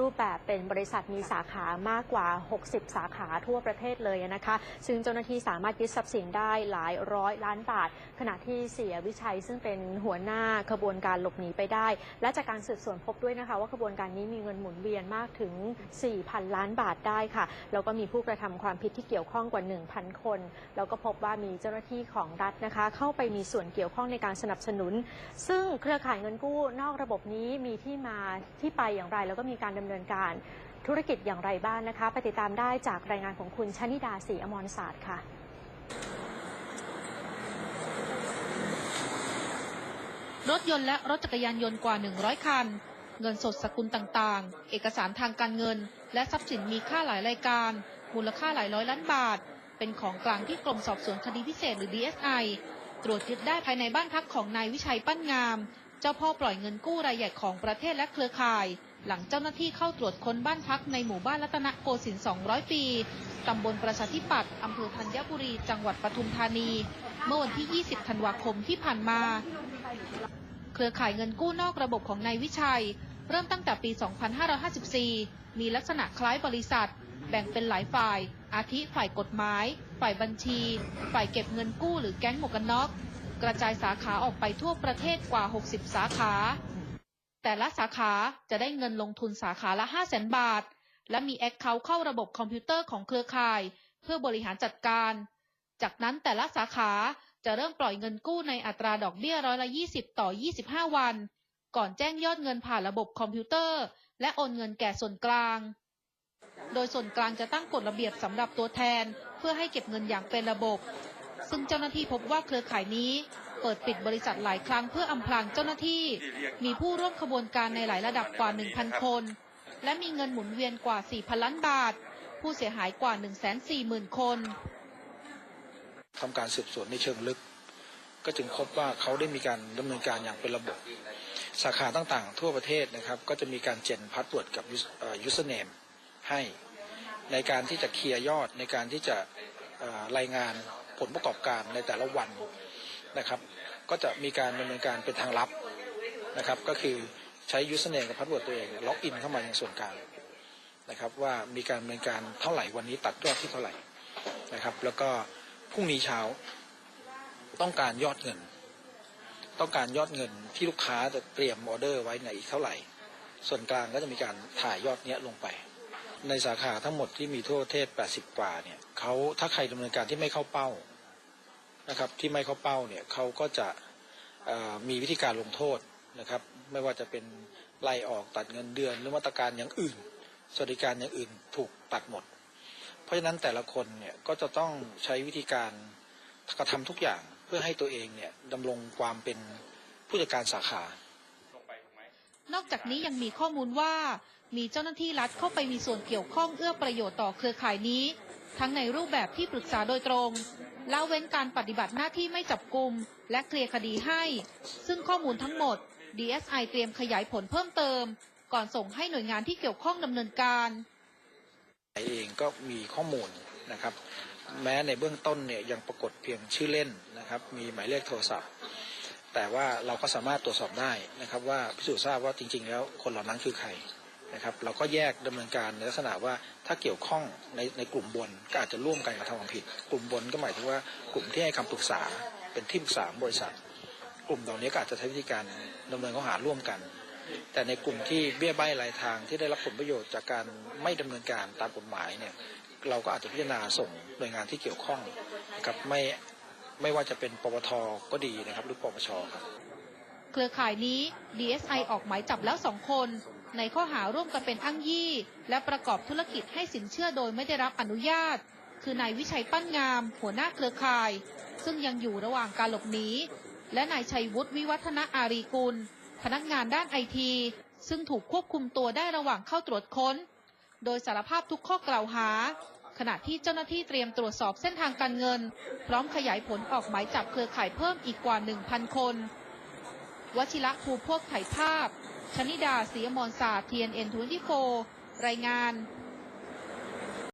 รูปแบบเป็นบริษัทมีสาขามากกว่า 60 สาขาทั่วประเทศเลยนะคะ ซึ่งเจ้าหน้าที่สามารถยึดทรัพย์สินได้หลายร้อยล้านบาท ขณะที่เสียวิชัยซึ่งเป็นหัวหน้าขบวนการหลบหนีไปได้ และจากการสืบสวนพบด้วยนะคะ ว่าขบวนการนี้มีเงินหมุนเวียนมากถึง 4,000 ล้านบาทได้ค่ะ แล้วก็มีผู้กระทำความผิดที่เกี่ยวข้องกว่า 1,000 คน แล้วก็พบว่ามีเจ้าหน้าที่ของรัฐนะคะ เข้าไปมีส่วนเกี่ยวข้องในการสนับสนุน ซึ่งเครือข่ายเงินกู้นอกระบบนี้มีที่มาที่ไปอย่างไร แล้วก็มีการดำเนินการธุรกิจอย่างไรบ้างนะคะไปติดตามได้จากรายงานของคุณชนิดาศรีอมรศาสตร์ค่ะรถยนต์และรถจักรยานยนต์กว่า 100 คัน เงินสดสกุลต่างๆ เอกสารทางการเงิน และทรัพย์สินมีค่าหลายรายการ มูลค่าหลายร้อยล้านบาท เป็นของกลางที่กรมสอบสวนคดีพิเศษหรือ DSI ตรวจยึดได้ภายในบ้านพักของนายวิชัยปั้นงาม เจ้าพ่อปล่อยเงินกู้รายใหญ่ของประเทศและเครือข่าย หลังเจ้าหน้าที่เข้าตรวจค้นบ้านพักในหมู่บ้านรัตนโกสินทร์200 ปี ตำบลประชาธิปัตย์อำเภอธัญบุรี จังหวัดปทุมธานี เมื่อวันที่ 20 ธันวาคมที่ผ่านมา เครือข่ายเงินกู้นอกระบบของนายวิชัย เริ่มตั้งแต่ปี 2554 มีลักษณะคล้ายบริษัท แบ่งเป็นหลายฝ่าย อาทิฝ่ายกฎหมาย ฝ่ายบัญชี ฝ่ายเก็บเงินกู้หรือแก๊งหมวกกันน็อก กระจายสาขาออกไปทั่วประเทศกว่า 60 สาขา แต่ละสาขาจะได้เงินลงทุนสาขาละ 5 0 0 0 0 0 บาท และมีแอคเคาท์เข้าระบบคอมพิวเตอร์ของเครือข่าย เพื่อบริหารจัดการ จากนั้นแต่ละสาขาจะเริ่มปล่อยเงินกู้ในอัตราดอกเบี้ยร้อยละ 20 ต่อ 25 วัน ก่อนแจ้งยอดเงินผ่านระบบคอมพิวเตอร์ และโอนเงินแก่ส่วนกลาง โดยส่วนกลางจะตั้งกฎระเบียบสำหรับตัวแทน เพื่อให้เก็บเงินอย่างเป็นระบบ ซึ่งเจ้าหน้าที่พบว่าเครือข่ายนี้ เปิดปิดบริษัทหลายครั้งเพื่ออำพรางเจ้าหน้าที่ มีผู้ร่วมขบวนการในหลายระดับกว่า 1,000 คน และมีเงินหมุนเวียนกว่า 4,000 ล้านบาท ผู้เสียหายกว่า 140,000 คนทำการสืบสวนในเชิงลึก ก็จึงพบว่าเขาได้มีการดำเนินการอย่างเป็นระบบ สาขาต่างๆ ทั่วประเทศนะครับ ก็จะมีการเจนพาสเวิร์ดกับยูสเนมให้ในการที่จะเคลียร์ยอดในการที่จะรายงานผลประกอบการในแต่ละวัน นะครับ ก็จะมีการดำเนินการเป็นทางลับนะครับ ก็คือใช้ยูสเนมกับพาสเวิร์ดตัวเองล็อกอินเข้ามายังส่วนกลางนะครับ ว่ามีการดำเนินการเท่าไหร่วันนี้ตัดยอดที่เท่าไหร่นะครับ แล้วก็พรุ่งนี้เช้าต้องการยอดเงิน ต้องการยอดเงินที่ลูกค้าจะเตรียมออเดอร์ไว้ในอีกเท่าไหร่ ส่วนกลางก็จะมีการถ่ายยอดเนี้ยลงไป ในสาขาทั้งหมดที่มีทั่วประเทศ 80 กว่าเนี่ยเขาถ้าใครดำเนินการที่ไม่เข้าเป้า นะครับที่ไม่เข้าเป้าเนี่ยเขาก็จะมีวิธีการลงโทษนะครับ ไม่ว่าจะเป็นไล่ออกตัดเงินเดือนหรือมาตรการอย่างอื่น สวัสดิการอย่างอื่นถูกตัดหมด เพราะฉะนั้นแต่ละคนเนี่ยก็จะต้องใช้วิธีการกระทำทุกอย่างเพื่อให้ตัวเองเนี่ยดำรงความเป็นผู้จัดการสาขานอกจากนี้ยังมีข้อมูลว่ามีเจ้าหน้าที่รัฐเข้าไปมีส่วนเกี่ยวข้องเอื้อประโยชน์ต่อเครือข่ายนี้ ทั้งในรูปแบบที่ปรึกษาโดยตรง ละเว้นการปฏิบัติหน้าที่ไม่จับกลุ่มและเคลียร์คดีให้ ซึ่งข้อมูลทั้งหมด DSI เตรียมขยายผลเพิ่มเติม ก่อนส่งให้หน่วยงานที่เกี่ยวข้องดำเนินการเองก็มีข้อมูลนะครับ แม้ในเบื้องต้นเนี่ยยังปรากฏเพียงชื่อเล่นนะครับ มีหมายเลขโทรศัพท์ แต่ว่าเราก็สามารถตรวจสอบได้นะครับ ว่าพิสูจน์ทราบว่าจริง ๆ แล้วคนเหล่านั้นคือใคร นะครับเราก็แยกดำเนินการในลักษณะว่าถ้าเกี่ยวข้องในในกลุ่มบนก็อาจจะร่วมกันกระทำความผิด กลุ่มบนก็หมายถึงว่ากลุ่มที่ให้คำปรึกษาเป็นที่ปรึกษาบริษัท กลุ่มเหล่านี้ก็อาจจะใช้วิธีการดำเนินข้อหาร่วมกัน แต่ในกลุ่มที่เบี้ยใบ้รายทางที่ได้รับผลประโยชน์จากการไม่ดำเนินการตามกฎหมายเนี่ยเราก็อาจจะพิจารณาส่งหน่วยงานที่เกี่ยวข้องนะครับไม่ไม่ว่าจะเป็นปปทก็ดีนะครับ หรือปปชครับเครือข่ายนี้ DSI ออกหมายจับแล้วสองคน ในข้อหาร่วมกันเป็นอ้างยี่ และประกอบธุรกิจให้สินเชื่อโดยไม่ได้รับอนุญาต คือนายวิชัยปั้นงาม หัวหน้าเครือข่าย ซึ่งยังอยู่ระหว่างการหลบหนี และนายชัยวุฒิวิวัฒนาอารีกุล พนักงานด้านไอที ซึ่งถูกควบคุมตัวได้ระหว่างเข้าตรวจค้น โดยสารภาพทุกข้อกล่าวหา ขณะที่เจ้าหน้าที่เตรียมตรวจสอบเส้นทางการเงิน พร้อมขยายผลออกหมายจับเครือข่ายเพิ่มอีกกว่า 1,000 คนวชิระภูพวกถ่ายภาพ ชนิดาศรีอมรศาสตร์ TNN 24 รายงาน